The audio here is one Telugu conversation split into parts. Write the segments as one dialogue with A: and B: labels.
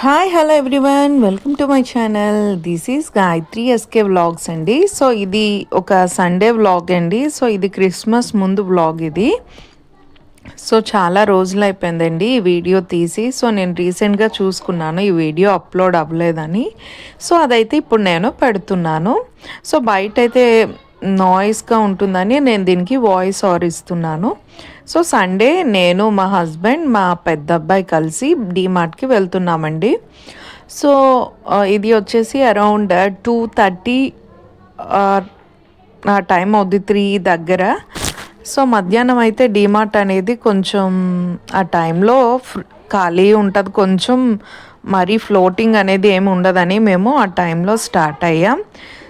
A: Hi hello everyone welcome to my channel this is Gayathri SK vlogs అండి. సో ఇది ఒక సండే వ్లాగ్ అండి. సో ఇది క్రిస్మస్ ముందు వ్లాగ్ ఇది. సో చాలా రోజులు అయిపోయిందండి ఈ వీడియో తీసి. సో నేను రీసెంట్గా చూసుకున్నాను. ఈ వీడియో అప్లోడ్ అవ్వలేదని. సో అదైతే ఇప్పుడు నేను పెడుతున్నాను. సో బయట అయితే నాయిస్గా ఉంటుందని నేను దీనికి వాయిస్ ఆర్ ఇస్తున్నాను. సో సండే నేను మా హస్బెండ్ మా పెద్ద అబ్బాయి కలిసి డీమార్ట్కి వెళ్తున్నామండి. సో uh, ఇది వచ్చేసి అరౌండ్ టూ థర్టీ ఆ టైం అవుద్ది త్రీ దగ్గర. సో మధ్యాహ్నం అయితే డీమార్ట్ అనేది కొంచెం ఆ టైంలో ఖాళీ ఉంటుంది. కొంచెం మరీ ఫ్లోటింగ్ అనేది ఏమి ఉండదని మేము ఆ టైంలో స్టార్ట్ అయ్యాం.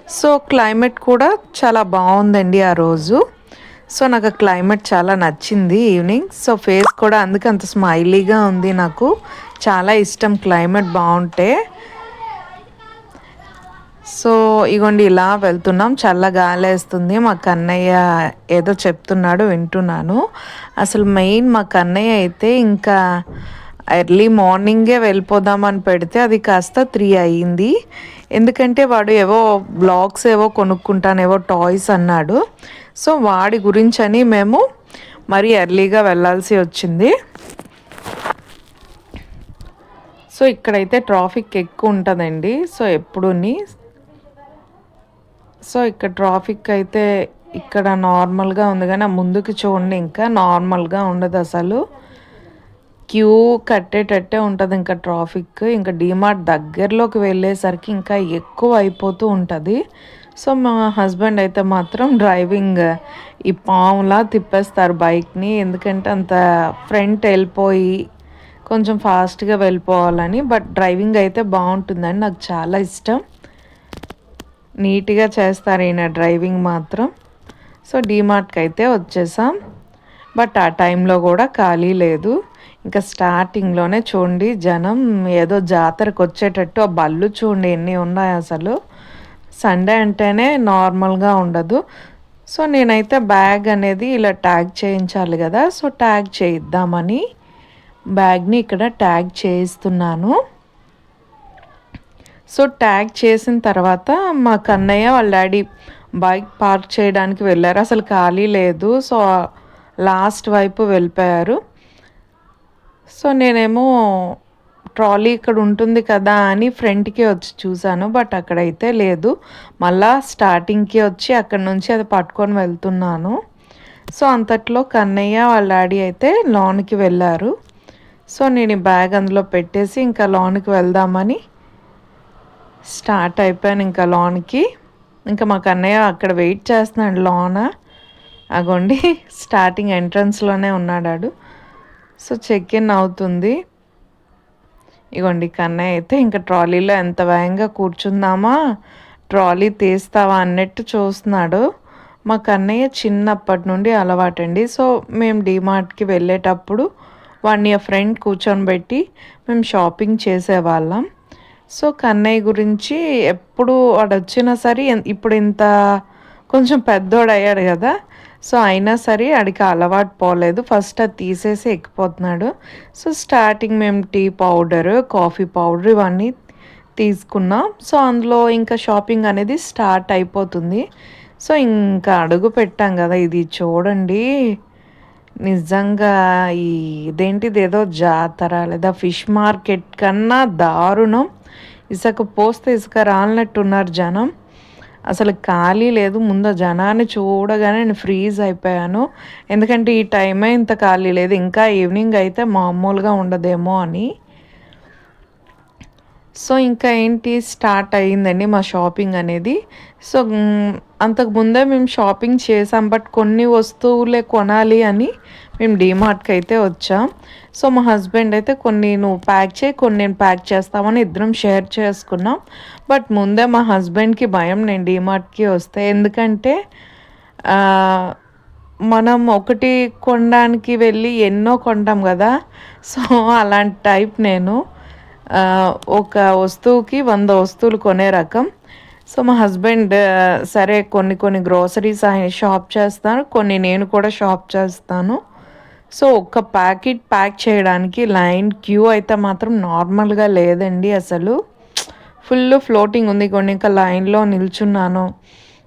A: సో క్లైమేట్ కూడా చాలా బాగుందండి ఆ రోజు. సో నాకు క్లైమేట్ చాలా నచ్చింది ఈవినింగ్. సో ఫేస్ కూడా అందుకే అంత స్మైలీగా ఉంది నాకు. చాలా ఇష్టం క్లైమేట్ బాగుంటే. సో ఇగోండి ఇలా వెళ్తున్నాం. చల్ల గాలి వేస్తుంది. మా కన్నయ్య ఏదో చెప్తున్నాడు వింటున్నాను. అసలు మెయిన్ మా కన్నయ్య అయితే ఇంకా ఎర్లీ మార్నింగే వెళ్ళిపోదామని పెడితే అది కాస్త త్రీ అయ్యింది. ఎందుకంటే వాడు ఏవో బ్లాగ్స్ ఏవో కొనుక్కుంటానేవో టాయ్స్ అన్నాడు. సో వాడి గురించి అని మేము మరీ ఎర్లీగా వెళ్ళాల్సి వచ్చింది. సో ఇక్కడైతే ట్రాఫిక్ ఎక్కువ ఉంటుందండి. సో ఎప్పుడుని? సో ఇక్కడ ట్రాఫిక్ అయితే ఇక్కడ నార్మల్గా ఉంది కానీ ముందుకు చూడండి ఇంకా నార్మల్గా ఉండదు అసలు. క్యూ కట్టేటట్టే ఉంటుంది ఇంకా ట్రాఫిక్. ఇంకా డిమార్ట్ దగ్గరలోకి వెళ్ళేసరికి ఇంకా ఎక్కువ అయిపోతూ ఉంటుంది. సో మా హస్బెండ్ అయితే మాత్రం డ్రైవింగ్ ఈ పాములా తిప్పేస్తారు బైక్ని. ఎందుకంటే అంత ఫ్రంట్ వెళ్ళిపోయి కొంచెం ఫాస్ట్గా వెళ్ళిపోవాలని. బట్ డ్రైవింగ్ అయితే బాగుంటుందండి నాకు చాలా ఇష్టం. నీట్గా చేస్తారు ఈయన డ్రైవింగ్ మాత్రం. సో డీమార్ట్కి అయితే వచ్చేసాం. బట్ ఆ టైంలో కూడా ఖాళీ లేదు. ఇంకా స్టార్టింగ్లోనే చూడండి జనం ఏదో జాతరకు వచ్చేటట్టు ఆ బళ్ళు చూడండి ఎన్ని ఉన్నాయి అసలు. సండే అంటేనే నార్మల్గా ఉండదు. సో నేనైతే బ్యాగ్ అనేది ఇలా ట్యాగ్ చేయించాలి కదా సో ట్యాగ్ చేయిద్దామని బ్యాగ్ని ఇక్కడ ట్యాగ్ చేయిస్తున్నాను. సో ట్యాగ్ చేసిన తర్వాత మా కన్నయ్య వాళ్ళ డాడీ బైక్ పార్క్ చేయడానికి వెళ్ళారు. అసలు ఖాళీ లేదు. సో లాస్ట్ వైపు వెళ్ళిపోయారు. సో నేనేమో ట్రాలీ ఇక్కడ ఉంటుంది కదా అని ఫ్రంట్కి వచ్చి చూశాను బట్ అక్కడైతే లేదు. మళ్ళా స్టార్టింగ్కి వచ్చి అక్కడ నుంచి అది పట్టుకొని వెళ్తున్నాను. సో అంతట్లో కన్నయ్య వాళ్ళ డాడీ అయితే లోన్కి వెళ్ళారు. సో నేను ఈ బ్యాగ్ అందులో పెట్టేసి ఇంకా లోన్కి వెళ్దామని స్టార్ట్ అయిపోయాను ఇంకా లోన్కి. ఇంకా మా కన్నయ్య అక్కడ వెయిట్ చేస్తున్నాడు లోన. అగోండి స్టార్టింగ్ ఎంట్రన్స్లోనే ఉన్నాడాడు. సో చెక్ ఇన్ అవుతుంది. ఇగోండి కన్నయ్య అయితే ఇంకా ట్రాలీలో ఎంత వేగంగా కూర్చుందామా? ట్రాలీ తీస్తావా అన్నట్టు చూస్తున్నాడు. మా కన్నయ్య చిన్నప్పటి నుండి అలవాటండి. సో మేము డిమార్ట్కి వెళ్ళేటప్పుడు వన్ ఇయర్ ఫ్రెండ్ కూర్చొనిబెట్టి మేము షాపింగ్ చేసేవాళ్ళం. సో కన్నయ్య గురించి ఎప్పుడు వాడు వచ్చినా సరే ఇప్పుడు ఇంత కొంచెం పెద్దోడు అయ్యాడు కదా సో అయినా సరే అడికి అలవాటు పోలేదు. ఫస్ట్ అది తీసేసి ఎక్కిపోతున్నాడు. సో స్టార్టింగ్ మేము టీ పౌడర్ కాఫీ పౌడర్ ఇవన్నీ తీసుకున్నాం. సో అందులో ఇంకా షాపింగ్ అనేది స్టార్ట్ అయిపోతుంది. సో ఇంకా అడుగు పెట్టాం కదా ఇది చూడండి. నిజంగా ఈ ఇదేంటిది ఏదో జాతర లేదా ఫిష్ మార్కెట్ కన్నా దారుణం. ఇసుక పోస్తే ఇసుక రాలినట్టున్నారు జనం. అసలు ఖాళీ లేదు ముందు జనాన్ని చూడగానే నేను ఫ్రీజ్ అయిపోయాను. ఎందుకంటే ఈ టైమే ఇంత ఖాళీ లేదు. ఇంకా ఈవినింగ్ అయితే మామూలుగా ఉండదేమో అని. సో ఇంకా ఏంటి? స్టార్ట్ అయ్యిందండి మా షాపింగ్ అనేది. సో అంతకు ముందే మేము షాపింగ్ చేసాం. బట్ కొన్ని వస్తువులే కొనాలి అని మేము డీమార్ట్కి అయితే వచ్చాం. సో మా హస్బెండ్ అయితే కొన్ని నువ్వు ప్యాక్ చేయి కొన్ని నేను ప్యాక్ చేస్తామని ఇద్దరం షేర్ చేసుకున్నాం. బట్ ముందే మా హస్బెండ్కి భయం నేను డీమార్ట్కి వస్తే. ఎందుకంటే మనం ఒకటి కొనడానికి వెళ్ళి ఎన్నో కొంటాం కదా. సో అలాంటి టైప్ నేను. ఒక వస్తువుకి వంద వస్తువులు కొనే రకం. సో మా హస్బెండ్ సరే కొన్ని కొన్ని గ్రోసరీస్ ఆయన షాప్ చేస్తాను. కొన్ని నేను కూడా షాప్ చేస్తాను. సో ఒక్క ప్యాకెట్ ప్యాక్ చేయడానికి లైన్ క్యూ అయితే మాత్రం నార్మల్గా లేదండి అసలు. ఫుల్ ఫ్లోటింగ్ ఉంది. కొన్ని ఇంకా లైన్లో నిల్చున్నాను.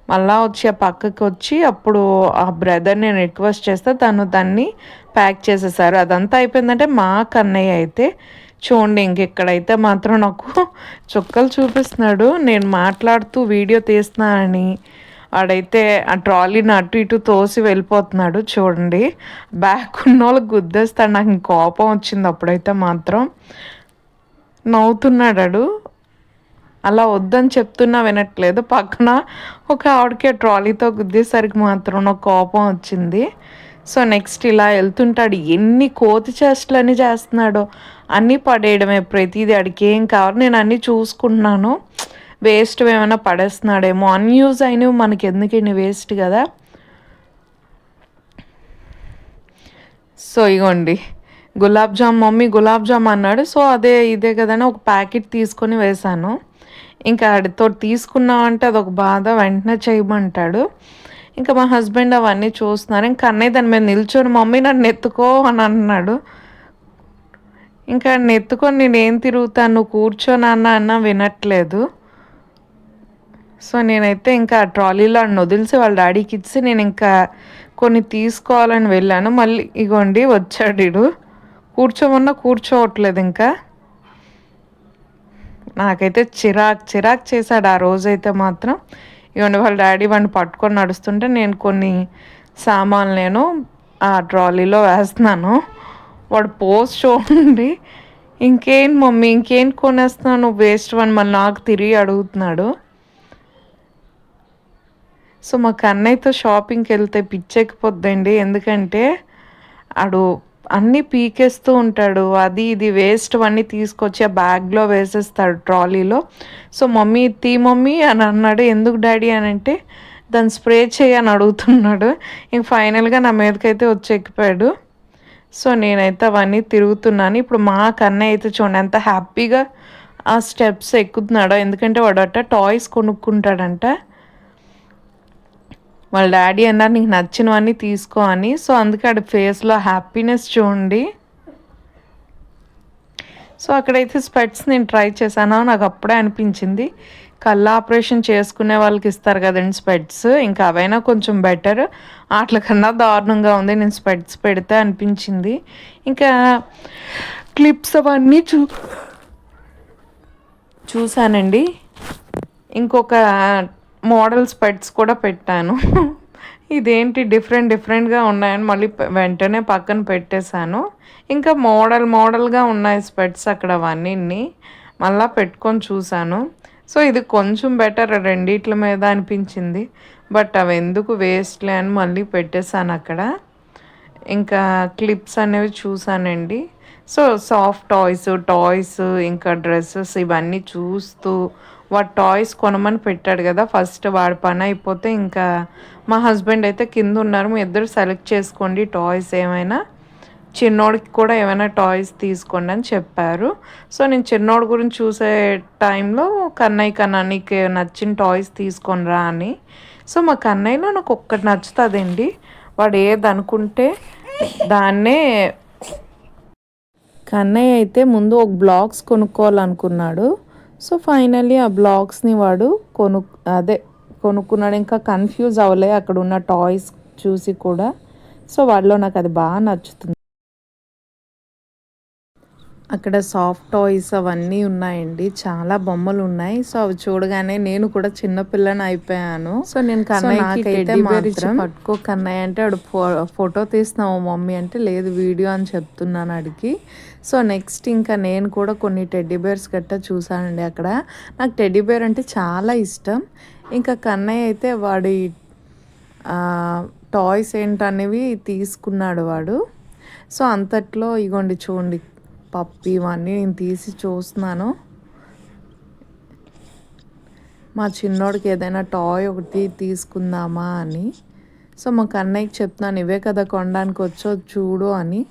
A: మళ్ళా వచ్చి ఆ పక్కకి వచ్చి అప్పుడు ఆ బ్రదర్ నేను రిక్వెస్ట్ చేస్తే. తను దాన్ని ప్యాక్ చేసేసారు. అదంతా అయిపోయిందంటే మా కన్నయ్య అయితే చూడండి ఇంకెక్కడైతే మాత్రం నాకు చుక్కలు చూపిస్తున్నాడు. నేను మాట్లాడుతూ వీడియో తీస్తున్నానని. వాడైతే ఆ ట్రాలీని అటు ఇటు తోసి వెళ్ళిపోతున్నాడు చూడండి. బ్యాక్ ఉన్న వాళ్ళకి గుద్దేస్తాడు. నాకు కోపం వచ్చింది అప్పుడైతే మాత్రం. నవ్వుతున్నాడు అలా వద్దని చెప్తున్నా వినట్లేదు. పక్కన ఒక ఆవిడకి ట్రాలీతో గుద్దేసరికి మాత్రం నాకు కోపం వచ్చింది. సో నెక్స్ట్ ఇలా వెళ్తుంటాడు. ఎన్ని కోతి చేష్టలని చేస్తున్నాడో. అన్నీ పడేయడమే ప్రతిదీ అడికి ఏం కావాలి. నేను అన్నీ చూసుకుంటున్నాను. వేస్ట్ ఏమైనా పడేస్తున్నాడేమో. అన్యూజ్ అయినవి మనకి ఎందుకండి వేస్ట్ కదా? సో ఇగోండి. గులాబ్ జామ్ మమ్మీ గులాబ్ జామ్ అన్నాడు. సో అదే ఇదే కదని ఒక ప్యాకెట్ తీసుకొని వేశాను. ఇంకా ఆడితో తీసుకున్నామంటే అదొక బాధ. వెంటనే చేయమంటాడు. ఇంకా మా హస్బెండ్ అవన్నీ చూస్తున్నారు. ఇంకా అన్నయ్య దాని మీద నిల్చొని మమ్మీ నన్ను ఎత్తుకో అని అన్నాడు. ఇంకా ఎత్తుకొని నేను ఏం తిరుగుతాను కూర్చొని అన్న అన్న వినట్లేదు. సో నేనైతే ఇంకా ట్రాలీలో అన్న వదిలిసి వాళ్ళ డాడీకి ఇచ్చి నేను ఇంకా కొన్ని తీసుకోవాలని వెళ్ళాను. మళ్ళీ ఇగోండి వచ్చాడు ఇడు. కూర్చోమన్నా కూర్చోవట్లేదు ఇంకా. నాకైతే చిరాక్ చిరాక్ చేశాడు ఆ రోజైతే మాత్రం. ఇవ్వండి వాళ్ళ డాడీ వాడిని పట్టుకొని నడుస్తుంటే నేను కొన్ని సామాన్లు నేను ఆ ట్రాలీలో వేస్తున్నాను. వాడు పోస్ట్ చూడండి. ఇంకేం మమ్మీ ఇంకేం కొనేస్తున్నాను వేస్ట్ వన్ మళ్ళీ నాకు తిరిగి అడుగుతున్నాడు. సో మా కన్నయ్యతో షాపింగ్కి వెళ్తే పిచ్చెక్కిపోద్దండి. ఎందుకంటే ఆడు అన్నీ పీకేస్తూ ఉంటాడు. అది ఇది వేస్ట్ అన్నీ తీసుకొచ్చి ఆ బ్యాగ్లో వేసేస్తాడు ట్రాలీలో. సో మమ్మీ తీ మమ్మీ అని అన్నాడు. ఎందుకు డాడీ అని అంటే దాన్ని స్ప్రే చేయని అడుగుతున్నాడు. ఇంక ఫైనల్గా నా మీదకైతే వచ్చి ఎక్కిపోయాడు. సో నేనైతే అవన్నీ తిరుగుతున్నాను. ఇప్పుడు మా కన్నయ్య అయితే చూడండి ఎంత హ్యాపీగా ఆ స్టెప్స్ ఎక్కుతున్నాడో. ఎందుకంటే వాడట టాయ్స్ కొనుక్కుంటాడంట. వాళ్ళ డాడీ అన్నారు నీకు నచ్చినవన్నీ తీసుకో అని. సో అందుకే ఆడ ఫేస్లో హ్యాపీనెస్ చూడండి. సో అక్కడైతే స్పెట్స్ నేను ట్రై చేశాను. నాకు అప్పుడే అనిపించింది. కళ్ళ ఆపరేషన్ చేసుకునే వాళ్ళకి ఇస్తారు కదండి స్పెట్స్. ఇంకా అవైనా కొంచెం బెటర్. కన్నా దారుణంగా ఉంది. నేను స్పెట్స్ పెడితే అనిపించింది. ఇంకా క్లిప్స్ అవన్నీ చూ చూశానండి. ఇంకొక మోడల్ స్పెట్స్ కూడా పెట్టాను. ఇదేంటి డిఫరెంట్ డిఫరెంట్గా ఉన్నాయని మళ్ళీ వెంటనే పక్కన పెట్టేశాను. ఇంకా మోడల్ మోడల్గా ఉన్నాయి స్పెట్స్ అక్కడ అవన్నీ మళ్ళీ పెట్టుకొని చూశాను. సో ఇది కొంచెం బెటర్ రెండిట్ల మీద అనిపించింది. బట్ అవి ఎందుకు వేస్ట్లే అని మళ్ళీ పెట్టేశాను అక్కడ. ఇంకా క్లిప్స్ అనేవి చూశానండి. సో సాఫ్ట్ టాయ్స్ టాయ్స్ ఇంకా డ్రెస్సెస్ ఇవన్నీ చూస్తూ వాడు టాయ్స్ కొనమని పెట్టాడు కదా ఫస్ట్ వాడి పని అయిపోతే ఇంకా మా హస్బెండ్ అయితే కింద ఉన్నారు మీ ఇద్దరు సెలెక్ట్ చేసుకోండి టాయ్స్ ఏమైనా. చిన్నోడికి కూడా ఏమైనా టాయ్స్ తీసుకోండి అని చెప్పారు. సో నేను చిన్నోడి గురించి చూసే టైంలో కన్నయ్య కన్నా నీకు నచ్చిన టాయ్స్ తీసుకొని రా అని. సో మా కన్నయ్యలో నాకు ఒక్కటి నచ్చుతుందండి. వాడు ఏది అనుకుంటే దాన్నే కన్నయ్య అయితే ముందు ఒక బ్లాగ్స్ కొనుక్కోవాలనుకున్నాడు. సో ఫైనల్లీ ఆ బ్లాగ్స్ని వాడు కొను అదే కొనుక్కున్నాడు. ఇంకా కన్ఫ్యూజ్ అవ్వలే. అక్కడ ఉన్న టాయ్స్ చూసి కూడా. సో వాడిలో నాకు అది బాగా నచ్చుతుంది. అక్కడ సాఫ్ట్ టాయ్స్ అవన్నీ ఉన్నాయండి. చాలా బొమ్మలు ఉన్నాయి. సో అవి చూడగానే నేను కూడా చిన్నపిల్లని అయిపోయాను. సో నేను కన్నయ్య పట్టుకో కన్నయ్య అంటే ఆడు ఫోటో తీస్తున్నావు మమ్మీ అంటే లేదు వీడియో అని చెప్తున్నాను అడిగి సో నెక్స్ట్ ఇంకా నేను కూడా కొన్ని టెడ్డీ బేర్స్ గట్టా చూసానండి అక్కడ. నాకు టెడ్డీ బేర్ అంటే చాలా ఇష్టం. ఇంకా కన్నయ్య అయితే వాడి టాయ్స్ ఏంటనేవి తీసుకున్నాడు వాడు. సో అంతట్లో ఇగోండి చూడండి. పప్పు ఇవన్నీ నేను తీసి చూస్తున్నాను. మా చిన్నోడికి ఏదైనా టాయ్ ఒకటి తీసుకుందామా అని. సో మా కన్నయ్యకి చెప్తున్నాను ఇవే కదా కొనడానికి వచ్చో చూడు అని.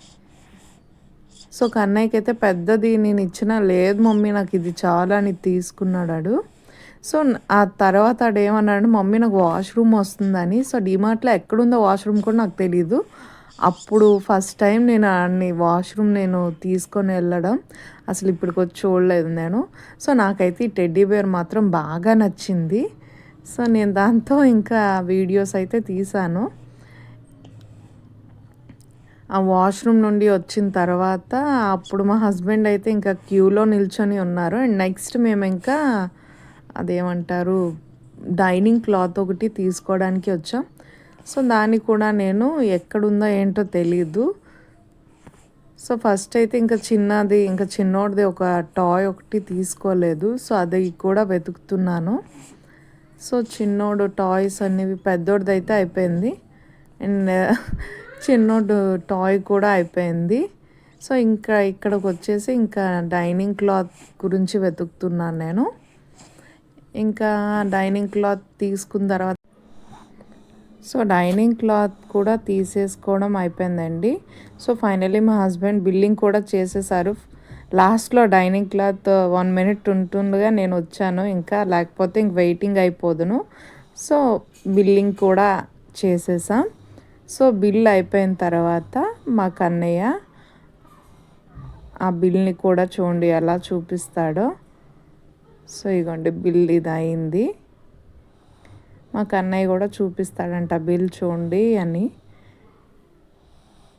A: సో కన్నయ్యకి అయితే పెద్దది నేను ఇచ్చిన లేదు మమ్మీ నాకు ఇది చాలా అని తీసుకున్నాడు సో ఆ తర్వాత ఆడేమన్నాడు మమ్మీ నాకు వాష్రూమ్ వస్తుందని. సో డిమార్ట్లో ఎక్కడుందో వాష్రూమ్ కూడా నాకు తెలీదు. అప్పుడు ఫస్ట్ టైం నేను అన్ని వాష్రూమ్ నేను తీసుకొని వెళ్ళడం అసలు ఇప్పటికి వచ్చి చూడలేదు నేను. సో నాకైతే ఈ టెడ్డీ బేర్ మాత్రం బాగా నచ్చింది. సో నేను దాంతో ఇంకా వీడియోస్ అయితే తీసాను. ఆ వాష్రూమ్ నుండి వచ్చిన తర్వాత అప్పుడు మా హస్బెండ్ అయితే ఇంకా క్యూలో నిల్చొని ఉన్నారు. అండ్ నెక్స్ట్ మేము ఇంకా అదేమంటారు డైనింగ్ క్లాత్ ఒకటి తీసుకోవడానికి వచ్చాం. సో దాన్ని కూడా నేను ఎక్కడుందో ఏంటో తెలీదు. సో ఫస్ట్ అయితే ఇంకా చిన్నది ఇంకా చిన్నోడిది ఒక టాయ్ ఒకటి తీసుకోలేదు. సో అది కూడా వెతుకుతున్నాను. సో చిన్నోడు టాయ్స్ అనేవి పెద్దోడిది అయితే అయిపోయింది. అండ్ చిన్నోడు టాయ్ కూడా అయిపోయింది. సో ఇంకా ఇక్కడికి వచ్చేసి ఇంకా డైనింగ్ క్లాత్ గురించి వెతుకుతున్నాను నేను. ఇంకా డైనింగ్ క్లాత్ తీసుకున్న తర్వాత సో డైనింగ్ క్లాత్ కూడా తీసేసుకోవడం అయిపోయిందండి. సో ఫైనలీ మా హస్బెండ్ బిల్లింగ్ కూడా చేసేసారు. లాస్ట్లో డైనింగ్ క్లాత్ వన్ మినిట్ ఉంటుండగా నేను వచ్చాను. ఇంకా లేకపోతే ఇంక వెయిటింగ్ అయిపోదును. సో బిల్లింగ్ కూడా చేసేసాం. సో బిల్ అయిపోయిన తర్వాత మా కన్నయ్య ఆ బిల్ని కూడా చూడండి ఎలా చూపిస్తాడో. సో ఇగోండి బిల్ ఇది అయింది మా అన్నయ్య కూడా చూపిస్తాడంట బిల్ చూడండి అని.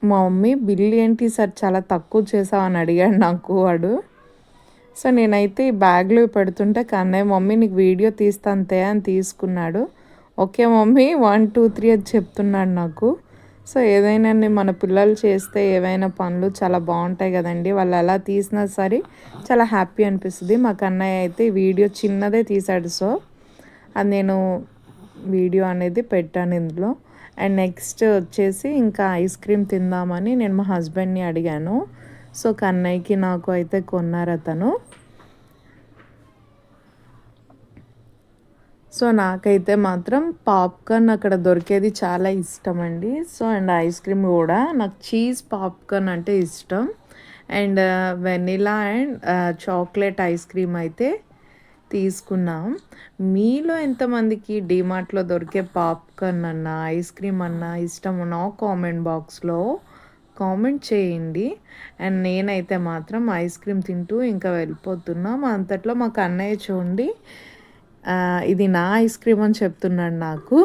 A: మా మమ్మీ బిల్ ఏంటి సార్? చాలా తక్కువ చేసావని అడిగాడు నాకు వాడు. సో నేనైతే ఈ బ్యాగ్లో పెడుతుంటే కన్నయ్య మమ్మీ నీకు వీడియో తీస్తాంతే అని తీసుకున్నాడు. Okay mummy one two three అది చెప్తున్నాడు నాకు. సో ఏదైనా మన పిల్లలు చేస్తే ఏవైనా పనులు చాలా బాగుంటాయి కదండి. వాళ్ళు ఎలా తీసినా సరే చాలా హ్యాపీ అనిపిస్తుంది. మా కన్నయ్య అయితే వీడియో చిన్నదే తీశాడు సో అది నేను వీడియో అనేది పెట్టాను ఇందులో. అండ్ నెక్స్ట్ వచ్చేసి ఇంకా ఐస్ క్రీమ్ తిందామని నేను మా హస్బెండ్ని అడిగాను. సో కన్నయ్యకి నాకు అయితే కొన్నారు అతను. సో నాకైతే మాత్రం పాప్కార్న్ అక్కడ దొరికేది చాలా ఇష్టం అండి సో అండ్ ఐస్ క్రీమ్ కూడా నాకు చీజ్ పాప్కార్న్ అంటే ఇష్టం. And vanilla and chocolate ice cream అయితే తీసుకున్నాం. మీలో ఎంతమందికి డిమార్ట్లో దొరికే పాప్కార్న్ అన్న ఐస్ క్రీమ్ అన్న ఇష్టం నా కామెంట్ బాక్స్లో కామెంట్ చేయండి. అండ్ నేనైతే మాత్రం ఐస్ క్రీమ్ తింటూ ఇంకా వెళ్ళిపోతున్నాం. అంతట్లో మాకు అన్నయ్య చూడండి. ఇది నా ఐస్ క్రీమ్ అని చెప్తున్నాడు నాకు.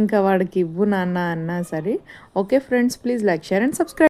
A: ఇంకా వాడికి ఇవ్వు నాన్న అన్నా సరే. Okay friends please like share and subscribe.